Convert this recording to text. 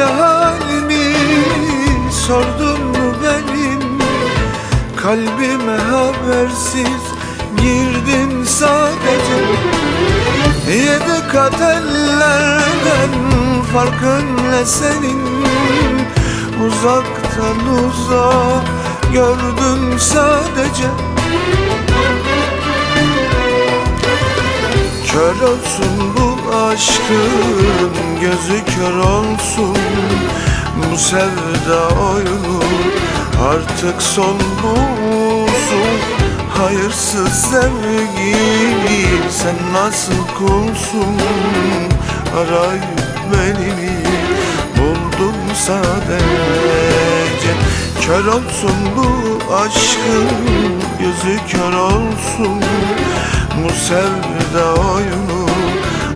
böyle halimi sordun mu benim? Kalbime habersiz girdin sadece Yedi kat ellerden farkın ne senin. Uzaktan uzağa gördüm sadece. Kör olsun bu aşkın gözü kör olsun Bu sevda oyunu artık son bulsun. Hayırsız sevgi sen nasıl kulsun? Arayıp beni buldum sadece. Kör olsun bu aşkın gözü kör olsun. Bu sevda oyunu